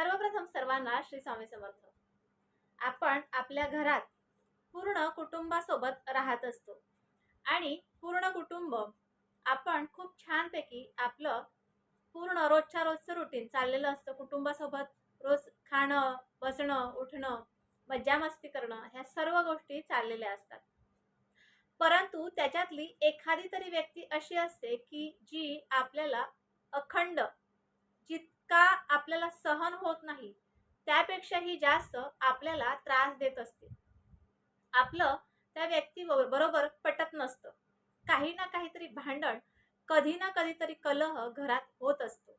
सर्वप्रथम सर्वांना श्री स्वामी समर्थ. आपण आपल्या घरात पूर्ण कुटुंबासोबत राहत असतो. आणि पूर्ण कुटुंब आपण खूप छानपैकी आपलं पूर्ण रोजच्या रोजचं रुटीन चाललेलं असतं कुटुंबासोबत. रोज खाणं बसणं उठणं मज्जा मस्ती करणं ह्या सर्व गोष्टी चाललेल्या असतात. परंतु त्याच्यातली एखादी तरी व्यक्ती अशी असते की जी आपल्याला अखंड का आपल्याला सहन होत नाही त्यापेक्षाही जास्त आपल्याला त्रास देत असते. आपलं त्या व्यक्ती बरोबर पटत नसतं. काही ना काहीतरी भांडण कधी ना कधीतरी कलह घरात होत असतो.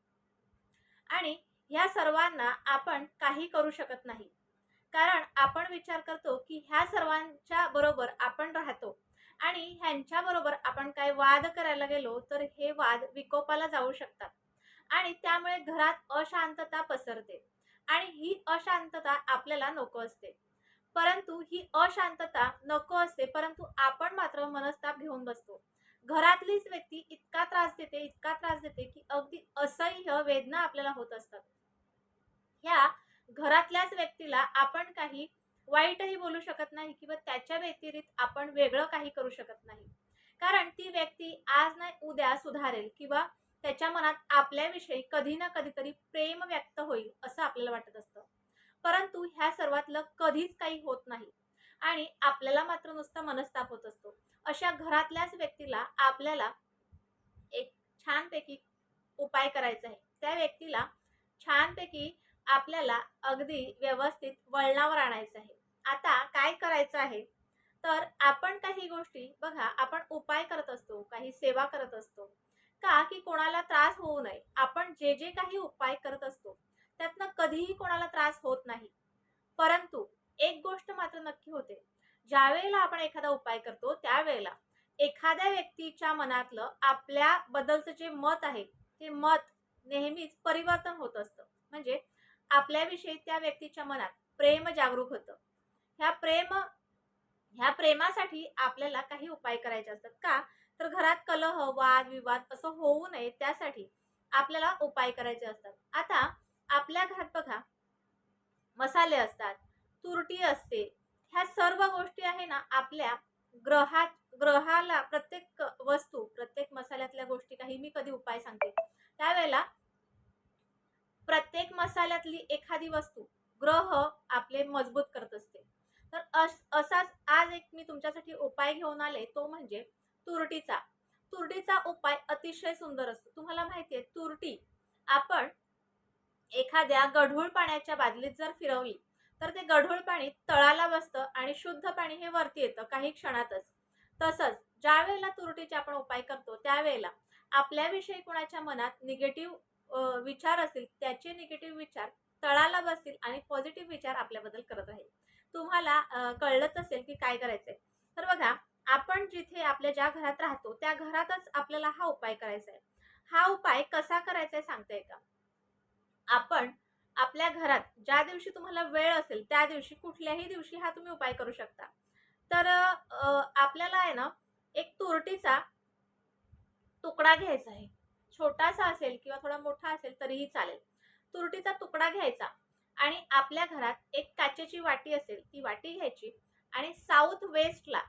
आणि ह्या सर्वांना आपण काही करू शकत नाही. कारण आपण विचार करतो की ह्या सर्वांच्या बरोबर आपण राहतो आणि ह्यांच्या बरोबर आपण काय वाद करायला गेलो तर हे वाद विकोपाला जाऊ शकतात. आणि त्यामुळे घरात अशांतता पसरते. आणि ही अशांतता आपल्याला नको असते. परंतु ही अशांतता नको असते परंतु आपण मात्र मनस्ताप घेऊन बसतो. घरातलीच व्यक्ती इतका त्रास देते इतका त्रास देते की अगदी असह्य वेदना आपल्याला होत असतात. ह्या घरातल्याच व्यक्तीला आपण काही वाईटही बोलू शकत नाही किंवा त्याच्या व्यतिरिक्त आपण वेगळं काही करू शकत नाही. कारण ती व्यक्ती आज नाही उद्या सुधारेल किंवा त्याच्या मनात आपल्याविषयी कधी ना कधीतरी प्रेम व्यक्त होईल असं आपल्याला वाटत असतं. परंतु ह्या सर्वातलं कधीच काही होत नाही आणि आपल्याला मात्र नुसता मनस्ताप होत असतो. अशा घरातल्याच व्यक्तीला आपल्याला एक छानपैकी उपाय करायचा आहे. त्या व्यक्तीला छानपैकी आपल्याला अगदी व्यवस्थित वळणावर आणायचं आहे. आता काय करायचं आहे? तर आपण काही गोष्टी बघा आपण उपाय करत असतो काही सेवा करत असतो. का की कोणाला त्रास होऊ नये? आपण जे जे काही उपाय करत असतो त्यातनं कधीही कोणाला त्रास होत नाही. परंतु एक गोष्ट मात्र नक्की होते. ज्या वेळेला आपण एखादा उपाय करतो त्यावेळेला एखाद्या व्यक्तीच्या मनातलं आपल्या बद्दलचं जे मत आहे ते मत नेहमीच परिवर्तन होत असतं. म्हणजे आपल्याविषयी त्या व्यक्तीच्या मनात प्रेम जागरूक होतं. ह्या प्रेम ह्या प्रेमासाठी आपल्याला काही उपाय करायचे असतात. का? घरात कलह वाद विवाद असं होऊ नये त्यासाठी आपल्याला उपाय करायचे असतात. आता आपल्या घरात बघा मसाले असतात तुरटी असते ह्या सर्व गोष्टी आहे ना आपल्या ग्रहा ग्रहाला प्रत्येक वस्तू प्रत्येक मसाल्यातल्या गोष्टी काही मी कधी उपाय सांगते. त्यावेळेला प्रत्येक मसाल्यातली एखादी वस्तू ग्रह आपले मजबूत करत असते. तर अस असाच आज एक मी तुमच्यासाठी उपाय घेऊन आले तो म्हणजे तुरटीचा. तुरटीचा उपाय अतिशय सुंदर असतो. तुम्हाला माहिती आहे तुरटी आपण एखाद्या गढूळ पाण्याच्या बादलीत जर फिरवली तर ते गढूळ पाणी तळाला बसतं आणि शुद्ध पाणी हे वरती येतं काही क्षणातच. तसंच ज्या वेळेला तुरटीचे आपण उपाय करतो त्यावेळेला आपल्याविषयी कोणाच्या मनात निगेटिव्ह विचार असतील त्याचे निगेटिव्ह विचार तळाला बसतील आणि पॉझिटिव्ह विचार आपल्याबद्दल करत राहील. तुम्हाला कळलंच असेल की काय करायचंय. तर बघा आपण जिथे आपल्या ज्या घरात राहतो त्या घरातच आपल्याला हा उपाय करायचा आहे. हा उपाय कसा करायचा आहे सांगताय का आपण आपल्या घरात ज्या दिवशी तुम्हाला वेळ असेल त्या दिवशी कुठल्याही दिवशी हा तुम्ही उपाय करू शकता. तर आपल्याला आहे ना एक तुरटीचा तुकडा घ्यायचा आहे. छोटासा असेल किंवा थोडा मोठा असेल तरीही चालेल. तुरटीचा तुकडा घ्यायचा आणि आपल्या घरात एक काचेची वाटी असेल ती वाटी घ्यायची आणि साऊथ वेस्टला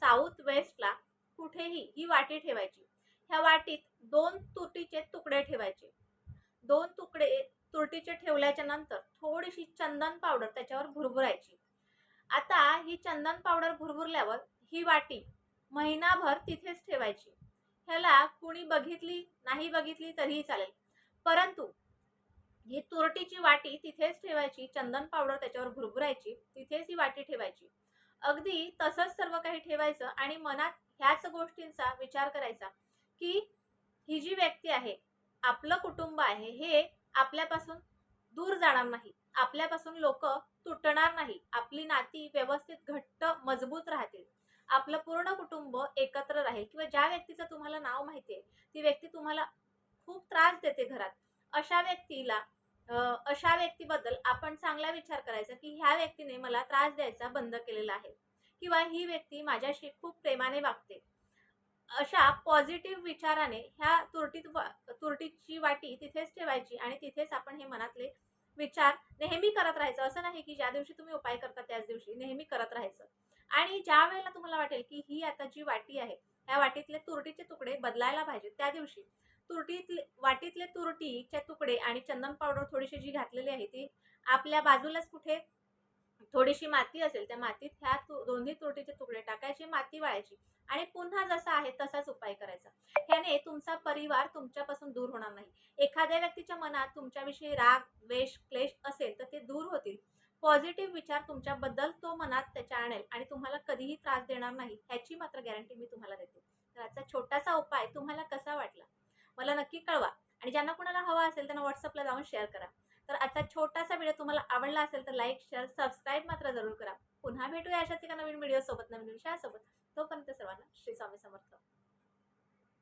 साऊथ वेस्टला कुठेही ही वाटी ठेवायची. ह्या वाटीत दोन तुरटीचे तुकडे ठेवायचे. दोन तुकडे तुरटीचे ठेवल्याच्या नंतर थोडीशी चंदन पावडर त्याच्यावर भुरभुरायची. आता ही चंदन पावडर भुरभुरल्यावर ही वाटी महिनाभर तिथेच ठेवायची. ह्याला कुणी बघितली नाही बघितली तरीही चालेल. परंतु ही तुरटीची वाटी तिथेच ठेवायची चंदन पावडर त्याच्यावर भुरभुरायची तिथेच ही वाटी ठेवायची. अगदी तसंच सर्व काही ठेवायचं आणि मनात ह्याच गोष्टींचा विचार करायचा की ही जी व्यक्ती आहे आपलं कुटुंब आहे हे आपल्यापासून दूर जाणार नाही. आपल्यापासून लोक तुटणार नाही. आपली नाती व्यवस्थित घट्ट मजबूत राहतील. आपलं पूर्ण कुटुंब एकत्र राहील. किंवा ज्या व्यक्तीचं तुम्हाला नाव माहिती आहे ती व्यक्ती तुम्हाला खूप त्रास देते घरात. अशा व्यक्तीला अशा व्यक्तीबद्दल आपण चांगला विचार करायचा की ह्या व्यक्तीने मला त्रास द्यायचा बंद केलेला आहे किंवा ही व्यक्ती माझ्याशी खूप प्रेमाने वागते. अशा पॉझिटिव्ह विचाराने ह्या तुरटीत वा तुरटीची वाटी तिथेच ठेवायची आणि तिथेच आपण हे मनातले विचार नेहमी करत राहायचं. असं नाही की ज्या दिवशी तुम्ही उपाय करता त्याच दिवशी नेहमी करत राहायचं. आणि ज्या वेळेला तुम्हाला वाटेल की ही आता जी वाटी आहे ह्या वाटीतले तुरटीचे तुकडे बदलायला पाहिजे त्या दिवशी तुरटीतले वाटीतले तुरटीचे तुकडे आणि चंदन पावडर थोडीशी जी घातलेली आहे ती आपल्या बाजूलाच कुठे थोडीशी माती असेल त्या मातीत ह्या तु- दोन्ही तुरटीचे तुकडे टाकायचे माती वाळायची आणि पुन्हा जसा आहे तसाच उपाय करायचा. ह्याने तुमचा परिवार तुमच्यापासून दूर होणार नाही. एखाद्या व्यक्तीच्या मनात तुमच्याविषयी राग द्वेष क्लेश असेल तर ते दूर होतील. पॉझिटिव्ह विचार तुमच्याबद्दल तो मनात त्याच्या आणेल आणि तुम्हाला कधीही त्रास देणार नाही ह्याची मात्र गॅरंटी मी तुम्हाला देते. तर आजचा छोटासा उपाय तुम्हाला कसा वाटला? मला नक्की कळवा. आणि ज्यांना कुणाला हवा असेल त्यांना व्हॉट्सअपला जाऊन शेअर करा. तर आजचा छोटासा व्हिडिओ तुम्हाला आवडला असेल तर लाईक शेअर सबस्क्राईब मात्र जरूर करा. पुन्हा भेटूया अशाच एका नवीन व्हिडिओसोबत नवीन विषयासोबत. तोपर्यंत सर्वांना श्री स्वामी समर्थ.